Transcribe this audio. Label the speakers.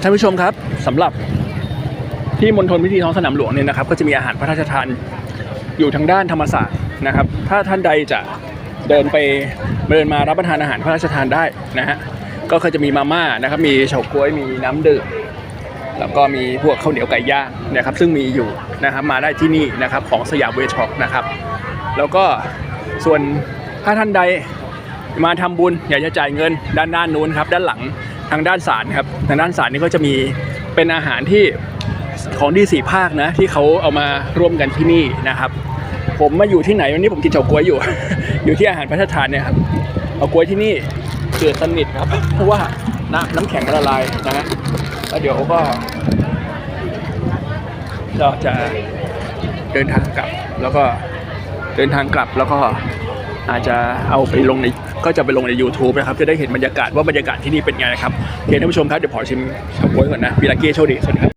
Speaker 1: ท่านผู้ชมครับสำหรับที่มณฑลพิธีท้องสนามหลวงเนี่ยนะครับ ก็จะมีอาหารพระราชทานอยู่ทางด้านธรรมศาสตร์นะครับ ถ้าท่านใดจะเดินไปเดินมารับประทานอาหารพระราชทานได้นะฮะก็คือจะมีมาม่านะครับมีเฉาก๊วยมีน้ำดื่มแล้วก็มีพวกข้าวเหนียวไก่ย่างนะครับ ซึ่งมีอยู่นะครับมาได้ที่นี่นะครับของสยามเวช็อปนะครับ แล้วก็ส่วนถ้าท่านใดมาทำบุญอยากจะจ่ายเงินด้านด้านนู้นครับด้านหลัง ทางด้านศาลครับทางด้านศาลนี่ก็จะมีเป็นอาหารที่ของดีสี่ภาคนะที่เขาเอามาร่วมกันที่นี่นะครับ ผมมาอยู่ที่ไหนวันนี้ผมกินเฉาก๊วยอยู่ อยู่ที่อาหารพระราชทานเนี่ยครับเอาก๊วยที่นี่เกลือสนิทครับเพราะว่าน้ำน้ำแข็งละลายนะฮะแล้วเดี๋ยวก็เราจะเดินทางกลับแล้วก็เดินทางกลับแล้วก็ อาจจะเอาไปลงในก็จะไปลงใน YouTube นะครับ จะได้เห็นบรรยากาศว่าบรรยากาศที่นี่เป็นไงนะครับโอเคท่านผู้ชมครับ เดี๋ยวขอชิมชาบ๊วยก่อนนะบิลาเก้โชคดีสวัสดีครับ